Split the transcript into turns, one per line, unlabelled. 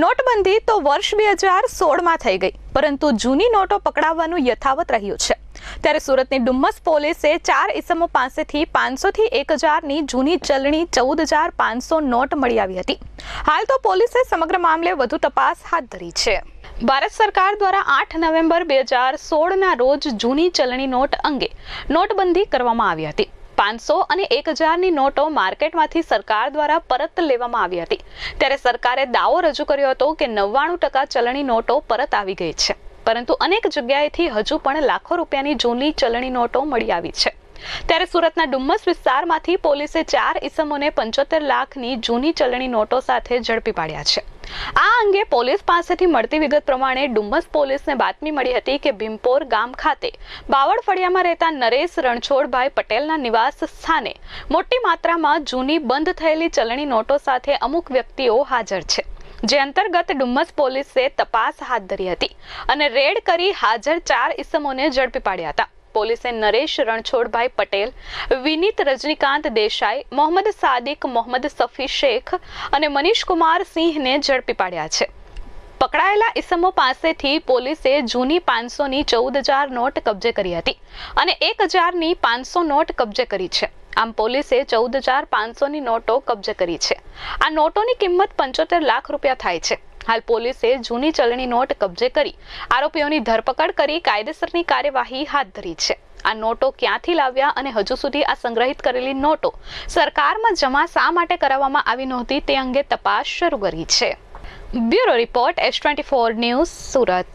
નોટબંધી તો વર્ષ બે હજાર સોળમાં થઈ ગઈ, પરંતુ જૂની નોટો પકડાવવાનું યથાવત રહ્યું છે. ત્યારે સુરતની ડુમ્મસ પોલીસે ચાર ઇસમો પાસેથી પાંચસોથી એક હજારની જૂની ચલણી ચૌદ હજાર પાંચસો નોટ મળી આવી હતી. હાલ તો પોલીસે સમગ્ર મામલે વધુ તપાસ હાથ ધરી છે. ભારત સરકાર દ્વારા આઠ નવેમ્બર બે હજાર સોળના રોજ જૂની ચલણી નોટ અંગે નોટબંધી કરવામાં આવી હતી. પાંચસો અને એક હજારની નોટો માર્કેટમાંથી સરકાર દ્વારા પરત લેવામાં આવી હતી. ત્યારે સરકારે દાવો રજૂ કર્યો હતો કે નવ્વાણું ટકા ચલણી નોટો પરત આવી ગઈ છે. પરંતુ અનેક જગ્યાએથી હજુ પણ લાખો રૂપિયાની જૂની ચલણી નોટો મળી આવી છે. ત્યારે સુરતના ડુમ્મસ વિસ્તારમાંથી પોલીસે ચાર ઇસમોને પંચોતેર લાખની જૂની ચલણી નોટો સાથે ઝડપી પાડ્યા છે. આ અંગે પોલીસ પાસેથી મળતી વિગત પ્રમાણે ડુમ્મસ પોલીસને બાતમી મળી હતી કે ભીમપોર ગામ ખાતે બાવળ ફળિયામાં રહેતા નરેશ રણછોડભાઈ પટેલના નિવાસ સ્થાને મોટી માત્રામાં જૂની બંધ થયેલી ચલણી નોટો સાથે અમુક વ્યક્તિઓ હાજર છે. જે અંતર્ગત ડુમ્મસ પોલીસે તપાસ હાથ ધરી હતી અને રેડ કરી હાજર ચાર ઇસમોને ઝડપી પાડ્યા હતા. પોલીસે નરેશ રણછોડભાઈ પટેલ, વિનીત રજનીકાંત દેસાઈ, મોહમ્મદ સાદિક, મોહમ્મદ સફી શેખ અને મનીષ કુમાર સિંહને ઝડપી પાડ્યા છે. પકડાયેલા ઇસમો પાસેથી પોલીસે જૂની પાંચસોની ચૌદ હજાર નોટ કબજે કરી હતી અને એક હજારની પાંચસો નોટ કબજે કરી છે. આમ પોલીસે ચૌદ હજાર પાંચસોની નોટો કબજે કરી છે. આ નોટોની કિંમત પંચોતેર લાખ રૂપિયા થાય છે. હાલ પોલીસે જૂની ચલણી નોટ કબજે કરી આરોપીઓની ધરપકડ કરી કાયદેસરની કાર્યવાહી હાથ ધરી છે. આ નોટો ક્યાંથી લાવ્યા અને હજુ સુધી આ સંગ્રહિત કરેલી નોટો સરકારમાં જમા શા માટે કરાવવામાં આવી નહોતી તે અંગે તપાસ શરૂ કરી છે. Bureau report S twenty four news Surat.